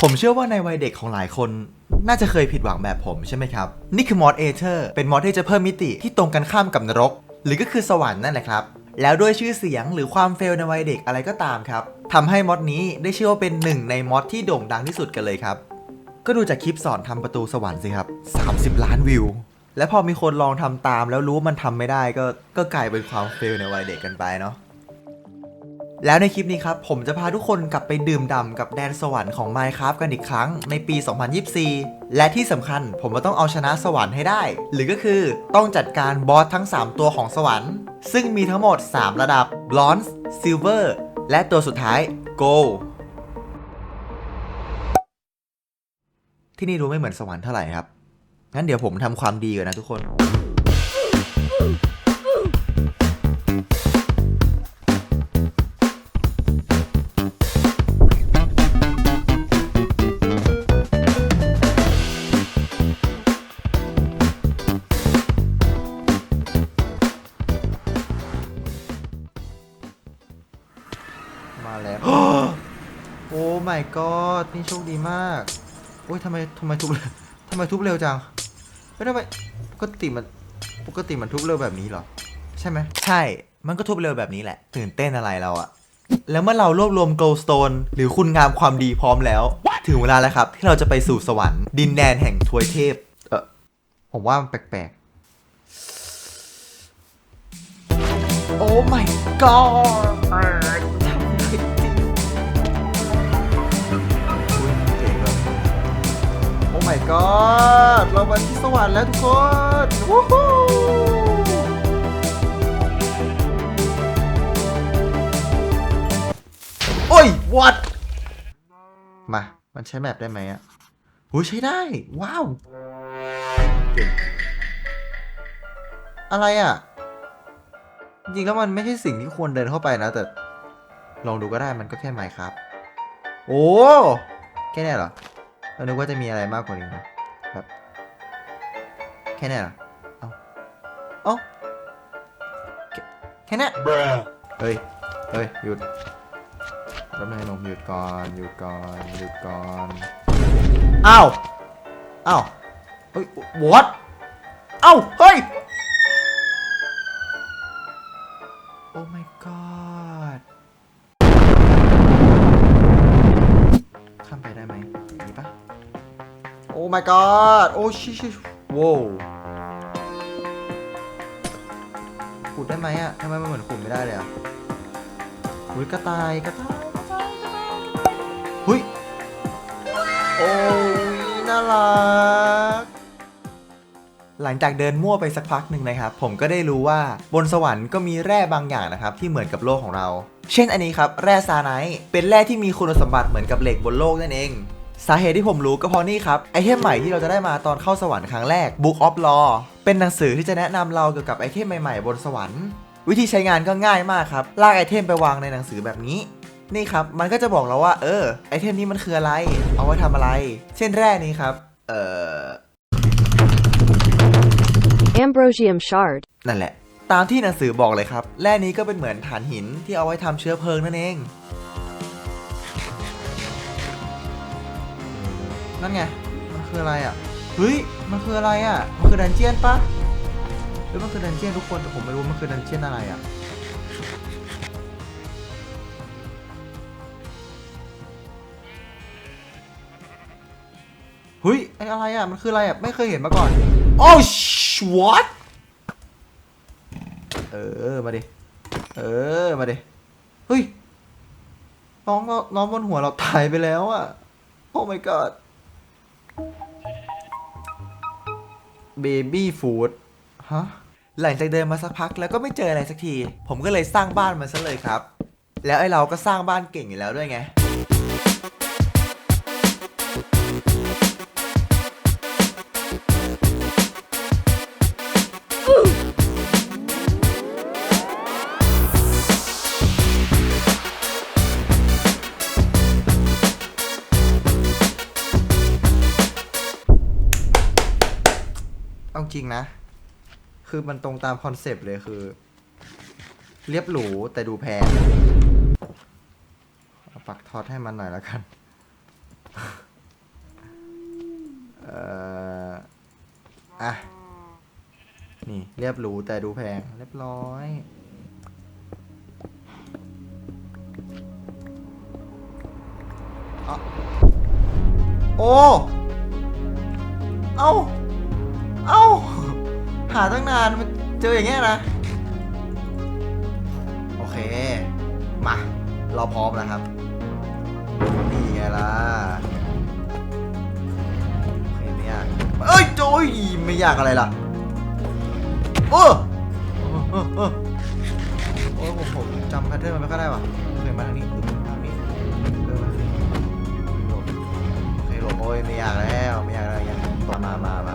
ผมเชื่อว่าในวัยเด็กของหลายคน น่าจะเคยผิดหวังแบบผมใช่ไหมครับ นี่คือมอดเอเธอร์เป็นมอดที่จะเพิ่มมิติที่ตรงกันข้ามกับนรก หรือก็คือสวรรค์นั่นแหละครับ แล้วด้วยชื่อเสียงหรือความเฟลในวัยเด็กอะไรก็ตามครับทำให้มอดนี้ได้ชื่อว่าเป็นหนึ่งในมอดที่โด่งดังที่สุดกันเลยครับ ก็ดูจากคลิปสอนทำประตูสวรรค์สิครับ 30 ล้านวิว และพอมีคนลองทำตามแล้วรู้ว่ามันทำไม่ได้ก็ก็กลายเป็นความเฟลในวัยเด็กกันไปเนาะ แล้วในคลิปนี้ครับ ผมจะพาทุกคนกลับไปดื่มด่ำกับแดนสวรรค์ของ Minecraft กันอีกครั้งในปี 2024 และที่สำคัญผมก็ต้องเอาชนะสวรรค์ให้ได้ หรือก็คือต้องจัดการบอสทั้ง 3 ตัวของสวรรค์ ซึ่งมีทั้งหมด 3 ระดับ Bronze Silver และตัวสุดท้าย Gold ที่นี่ดูไม่เหมือนสวรรค์เท่าไหร่ครับงั้นเดี๋ยวผมทำความดีก่อนนะทุกคน โชคดีมากโอ้ยทำไมทำไมทุบเร็วทำไมทุบเร็วจังไม่ทำไมปกติมันปกติมันทุบเร็วแบบนี้เหรอ ใช่ไหมใช่ มันก็ทุบเร็วแบบนี้แหละ ตื่นเต้นอะไรเราอะแล้วเมื่อเรารวบรวม goldstone หรือคุณงามความดีพร้อมแล้ว ถึงเวลาแล้วครับ ที่เราจะไปสู่สวรรค์ดินแดนแห่งทวยเทพ เออผมว่ามันแปลกๆ โอ้ my god my god เรามาที่สวรรค์แล้วทุกคนวู้ฮู้โอ้ย what มา มันใช้แมปได้ไหมอะหูใช้ได้ ว้าวเก่งอะไรอะ จริงแล้วมันไม่ใช่สิ่งที่ควรเดินเข้าไปนะ แต่ลองดูก็ได้มันก็แค่ไมค์ครับ โอ้ แค่เนี้ยเหรอ เรานึกว่าจะมีอะไรมากกว่านี้นะครับแค่เนี้ยเหรอเอาเอาแค่แค่เนี้ย Bruh. เฮ้ย เฮ้ย หยุดแป๊บนึงให้หนุ่มหยุดก่อน หยุดก่อน หยุดก่อนอ้าวอ้าวเฮ้ย what อ้าวเฮ้ย my god โอ้ชิชิโว้วขุดได้ไหมอะทำไมมันเหมือนขุดไม่ได้เลยอะหุยกระต่ายกระต่ายกระต่ายกระต่ายหุยโอ้ยน่ารักหลังจากเดินมั่วไปสักพักหนึ่งนะครับ ผมก็ได้รู้ว่าบนสวรรค์ก็มีแร่บางอย่างนะครับ ที่เหมือนกับโลกของเรา เช่นอันนี้ครับ แร่ซาไนเป็นแร่ที่มีคุณสมบัติเหมือนกับเหล็กบนโลกนั่นเอง สาเหตุที่ผมรู้ก็เพราะนี่ครับไอเทมใหม่ที่เราจะได้มาตอนเข้าสวรรค์ครั้งแรก Book of Law เป็นหนังสือที่จะแนะนำเราเกี่ยวกับไอเทมใหม่ๆบนสวรรค์วิธีใช้งานก็ง่ายมากครับ ลากไอเทมไปวางในหนังสือแบบนี้ นี่ครับ มันก็จะบอกเราว่า เออ ไอเทมนี้มันคืออะไร เอาไว้ทำอะไร เช่นแร่นี้ครับ เอ่อ Ambrosium shard. นั่นแหละ ตามที่หนังสือบอกเลยครับ แร่นี้ก็เป็นเหมือนถ่านหินที่เอาไว้ทำเชื้อเพลิงนั่นเอง นั่นไง มันคืออะไรอะ เฮ้ย มันคืออะไรอะ มันคือดันเจียนปะหรือมันคือดันเจียนทุกคน แต่ผมไม่รู้มันคือดันเจียนอะไรอะเฮ้ยไออะไรอะ มันคืออะไรอะ ไม่เคยเห็นมาก่อน โอ้ what เออ มาดิ เออ มาดิ เฮ้ยน้องเราน้องบนหัวเราตายไปแล้วอะโอ้ my god เบบี้ฟู้ดฮะหลังจากเดินมาสักพักแล้วก็ไม่เจออะไรสักที ผมก็เลยสร้างบ้านมันซะเลยครับ แล้วไอ้เราก็สร้างบ้านเก่งอยู่แล้วด้วยไง ริงนะ คือมันตรงตามคอนเซปต์เลยคือ เรียบหรูแต่ดูแพงปักทอดให้มันหน่อยแล้วกันเอ่ออะ นี่เรียบหรูแต่ดูแพงเรียบร้อยอโอ้ เอ้าเอ้าาตั้งนานมันเจออย่างเงี้ยนะ โอเค มา เราพร้อมแล้วครับ นี่ไงล่ะโอเคไม่ยากเอ้ยโจยไม่ยากอะไรล่ะ โอ้เออเออโอ้ผมผมจำแพทเทิร์นมันไม่ค่อยได้ว่ะโอเคมาทางนี้ทางนี้เออมาทางนี้โอเคหลบโอ้ยไม่ยากแล้วไม่ยากแล้วยังต่อมามามา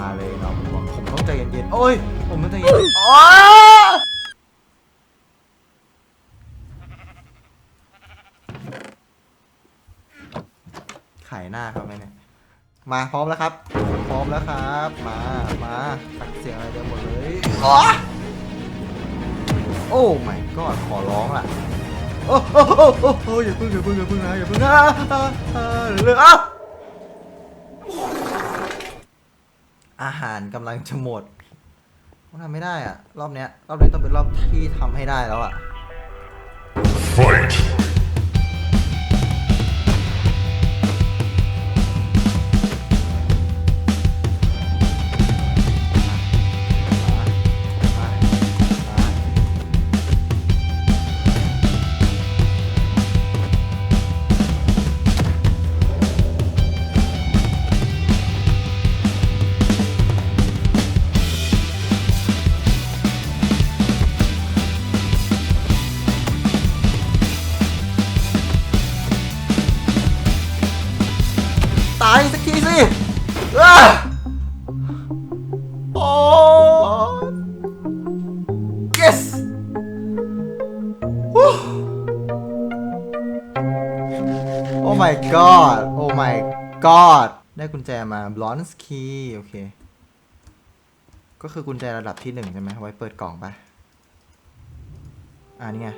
มาเลยเน้องผมบอกผมต้องใจเย็นๆโอ้ย ผมต้องใจเย็นๆอ๋อไขหน้าเขาไหมเนี่ย มาพร้อมแล้วครับ พร้อมแล้วครับ มา มาตัดเสียงอะไรเดี๋ยวหมดเลยอ๋อโอ้ไม่ก็ขอร้องล่ะ โอ้โอ้โอ้โอ้โอ้อย่าพึ่งอย่าพึ่งอย่าพึ่งนะอย่าพึ่งนะอ่าอ่าเลยอะ อาหารกำลังจะหมดมันทำไม่ได้อะรอบเนี้ยรอบนี้ต้องเป็นรอบที่ทำให้ได้แล้วอะ Fight! ญแจมา Blonde key โอเค ก็คือกุญแจระดับที่หนึ่งใช่ไหมไว้เปิดกล่องปะอ่านี่ไง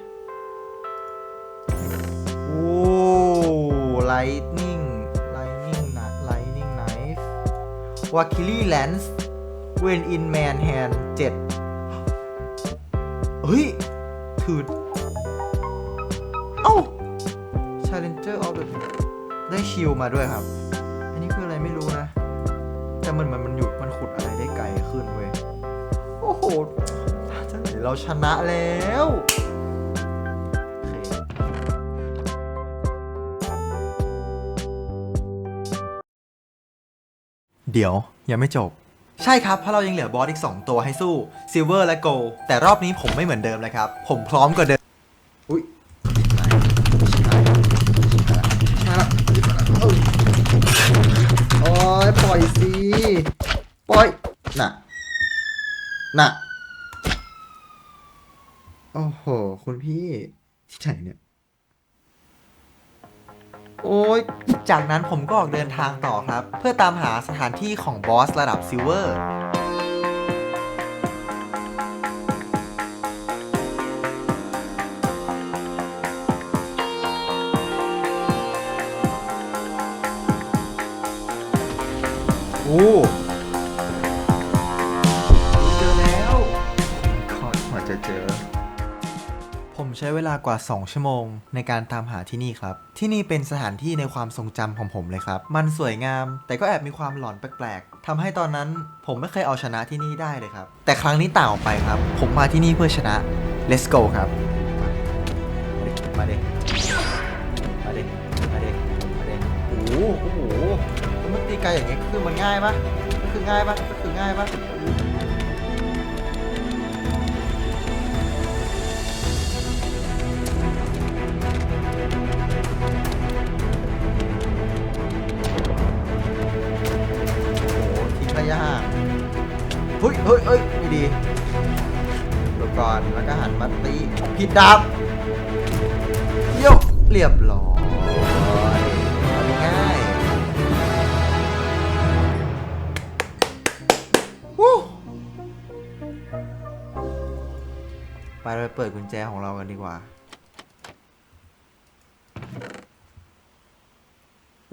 โอ้ไลท์นิ่งไลท์นิ่งนะไลท์นิ่งไนฟ์วาคิลี่แลนส์เวนอินแมนแฮนเจ็ดเฮ้ย ถือ เอ้า Challenger of the ได้ชิลมาด้วยครับ อันนี้คืออะไรไม่ แต่มันมันมันอยู่มันขุดอะไรได้ไกลขึ้นเว้ย โอ้โหถ้าไหนเราชนะแล้วเคเดี๋ยว ยังไม่จบ ใช่ครับ เพราะเรายังเหลือบอสอีก 2 ตัวให้สู้ซิลเวอร์และโกลแต่รอบนี้ผมไม่เหมือนเดิมเลยครับ ผมพร้อมกว่าเดิม จากนั้นผมก็ออกเดินทางต่อครับ เพื่อตามหาสถานที่ของบอสระดับซิลเวอร์โอ้ ลากว่า 2 ชั่วโมง ในการตามหาที่นี่ครับ ที่นี่เป็นสถานที่ในความทรงจำของผมเลยครับ มันสวยงาม แต่ก็แอบมีความหลอนแปลกๆทำให้ตอนนั้นผมไม่เคยเอาชนะที่นี่ได้เลยครับ แต่ครั้งนี้ต่างออกไปครับ ผมมาที่นี่เพื่อชนะ let's go ครับ มาเดิมาเดิมาเดิมาเดิโอ้โหโอ้โหมันตีไกลอย่างเงี้ยคือมันง่ายปะคือง่ายปะก็คือง่ายปะ ฮ้ยเฮ้ยเฮ้ยไม่ดีหลบก่อนแล้วก็หันมาตีผิดดับโยกเรียบร้อยอันง่ายวู้ไปเราไปเปิดกุญแจของเรากันดีกว่า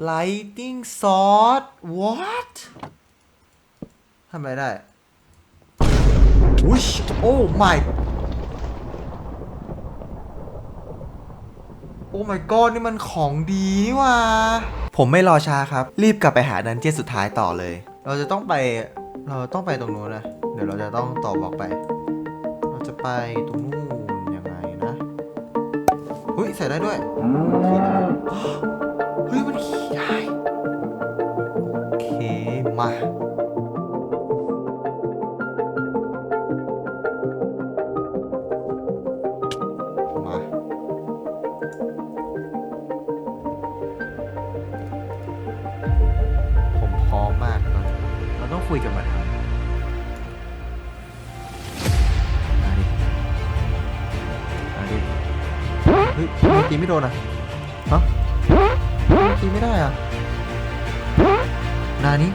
lightning sword what ทำอะไรได้ อุ้ยโอ้ my โอ้ my god นี่มันของดีนี่ว่า ผมไม่รอช้าครับ รีบกลับไปหาดันเจี้ยนสุดท้ายต่อเลย เราจะต้องไป เราต้องไปตรงนู้นนะ เดี๋ยวเราจะต้องต่อบอกไป เราจะไปตรงนู้นยังไงนะอุ้ยใส่ได้ด้วยเฮ้ยมันขี่ได้โอเคมา คุยกับมันครับมาดิมาดิเฮ้ยทำไมตีไม่โดนอะฮะทำไมตีไม่ได้อะนานี้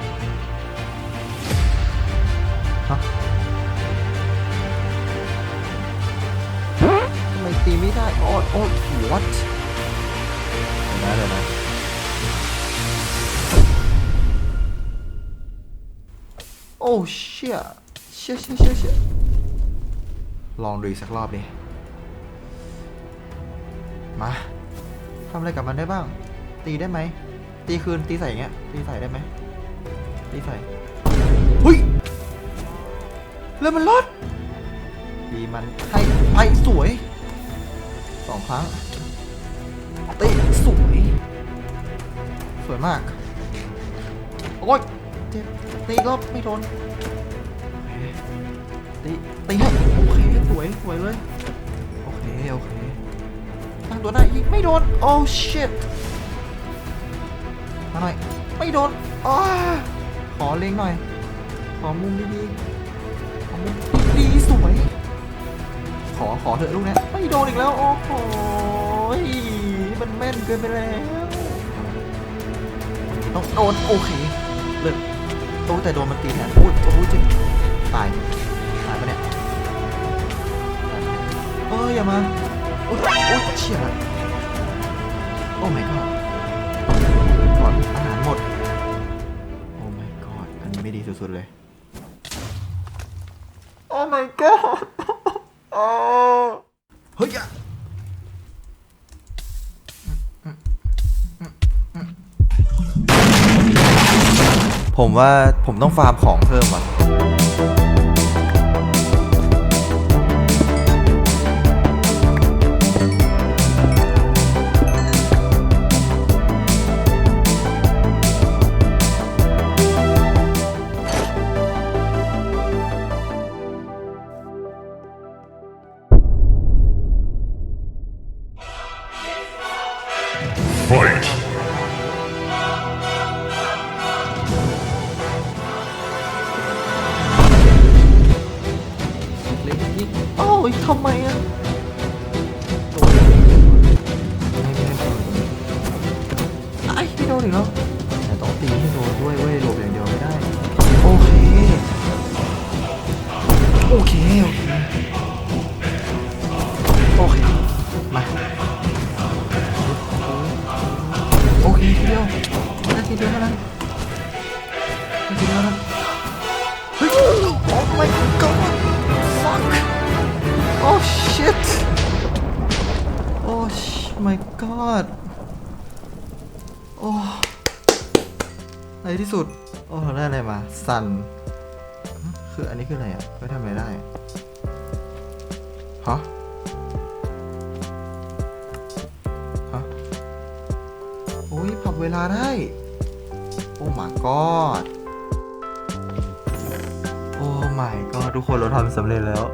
ฮะทำไมตีไม่ได้โอ้โอ้ what เชี่ยเชี่ยเชี่ยเชี่ยเชี่ยลองดูอีกสักรอบดิ มาทำอะไรกับมันได้บ้าง ตีได้ไหม ตีคืน ตีใส่อย่างเงี้ย ตีใส่ได้ไหม ตีใส่เฮ้ยเรือมันลดตีมันให้ไปสวย สองครั้ง ตีสวย สวยมาก โอ้ย ตีอีกรอบไม่โดนโอเคตีตีให้โอเคสวยสวยเลยโอเคโอเคตั้งตัวได้อีกไม่โดนโอ้ shit มาหน่อยไม่โดนอ้าขอเล็งหน่อย ขอมุมดีๆขอมุมดีๆสวย ขอขอเถอะลูกเนี้ยไม่โดนอีกแล้วโอ้โหยมันแม่นเกินไปแล้วต้องโดนโอเคเลิก โอ้แต่โดนมันตีแทนโอ้ยโอ้ยจริงตายตายปะเนี่ยตายปะเนี่ยเอ้ยอย่ามาโอ้ยโอ้ยเชี่ยโอ้ my god ก่อนอาหารหมด โอ้ my god อันนี้ไม่ดีสุดๆเลย โอ้ my god โอ้เฮ้ย ผมว่าผมต้องฟาร์มของเพิ่มอะ ยทำไมอะไอ้ไม่โดนอีกแล้วแต่ต้องตีให้โดนด้วยเว้ยหลบอย่างเดียวไม่ได้ โอเค โอเค โอเค โอเค มา โอเคทีเดียวนาทีเดียวเท่านั้น my god โอ้ในที่สุด โอ้ได้อะไรมาสันคืออันนี้คืออะไรอะไว้ทำอะไรได้ฮะฮะโอ้ยปรับเวลาได้ โอ้ my god โอ้ my god ทุกคนเราทำสำเร็จแล้ว